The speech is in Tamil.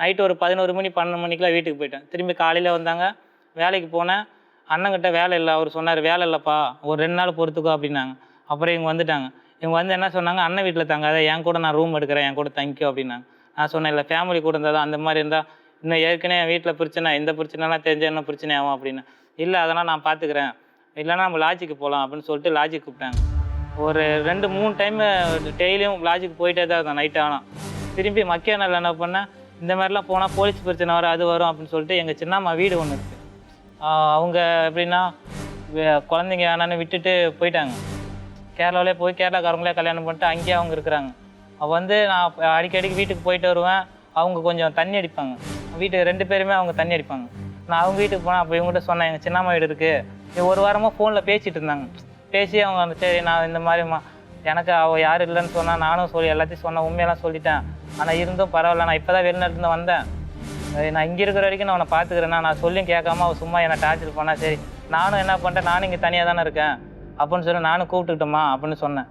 நைட்டு ஒரு பதினோரு மணி பன்னெண்டு மணிக்கெலாம் வீட்டுக்கு போயிட்டேன். திரும்பி காலையில் வந்தாங்க. வேலைக்கு போனேன். அண்ணங்கிட்ட வேலை இல்லை. அவர் சொன்னார் வேலை இல்லைப்பா. ஒரு ரெண்டு நாள் பொறுத்துக்கோ அப்படின்னாங்க. அப்புறம் இவங்க வந்துட்டாங்க. இவங்க வந்து என்ன சொன்னாங்க அண்ணன் வீட்டில் தங்காத. என் கூட நான் ரூம் எடுக்கிறேன். என் கூட தங்கிக்கோ அப்படின்னாங்க. நான் சொன்னேன் இல்லை ஃபேமிலி கூட இருந்தால் தான் அந்த மாதிரி இருந்தால் இன்னும் ஏற்கனவே என் வீட்டில் பிரச்சனை இந்த பிரச்சனைலாம் தெரிஞ்ச என்ன பிரச்சனை ஆகும் அப்படின்னு. இல்லை அதெல்லாம் நான் பார்த்துக்கிறேன் இல்லைன்னா நம்ம லாட்ஜுக்கு போகலாம் அப்படின்னு சொல்லிட்டு லாட்ஜுக்கு கூப்பிட்டாங்க. ஒரு ரெண்டு மூணு டைம் டெய்லியும் லாஜிக்கு போயிட்டே தான் இருந்தேன் நைட் ஆனால் திரும்பி மக்கிய நாள் என்ன பண்ணேன் இந்த மாதிரிலாம் போனால் போலீஸ் பிரச்சனை வரும் அது வரும் அப்படின்னு சொல்லிட்டு எங்கள் சின்னம்மா வீடு ஒன்று இருக்குது அவங்க எப்படின்னா குழந்தைங்க வேணான்னு விட்டுட்டு போயிட்டாங்க. கேரளாவிலே போய் கேரளாக்காரங்களே கல்யாணம் பண்ணிட்டு அங்கேயே அவங்க இருக்கிறாங்க. அப்போ வந்து நான் அடிக்கடிக்கு வீட்டுக்கு போயிட்டு வருவேன் அவங்க கொஞ்சம் தண்ணி அடிப்பாங்க. வீட்டுக்கு ரெண்டு பேருமே அவங்க தண்ணி அடிப்பாங்க. நான் அவங்க வீட்டுக்கு போனேன் அப்போ இவங்ககிட்ட சொன்னேன் எங்கள் சின்னம்மா வீடு இருக்குது ஒரு வாரமாக ஃபோனில் பேசிகிட்டு இருந்தாங்க. பேசி அவங்க சரி நான் இந்த மாதிரிமா எனக்கு அவள் யாரும் இல்லைன்னு சொன்னால் நானும் சொல்லி எல்லாத்தையும் சொன்ன உண்மையெல்லாம் சொல்லிட்டேன். ஆனால் இருந்தும் பரவாயில்ல நான் இப்போ தான் வெளிநாட்டுலேருந்து வந்தேன். நான் இங்கே இருக்கிற வரைக்கும் நான் அவனை பார்த்துக்கிறேன்னா நான் சொல்லியும் கேட்காம அவள் சும்மா என்னை டார்ச்சர் பண்ணால் சரி நானும் என்ன பண்ணிட்டேன் நானும் இங்கே தனியாக தானே இருக்கேன். அப்படின்னு சொல்லி நானும் கூப்பிட்டுக்கிட்டோமா அப்படின்னு சொன்னேன்.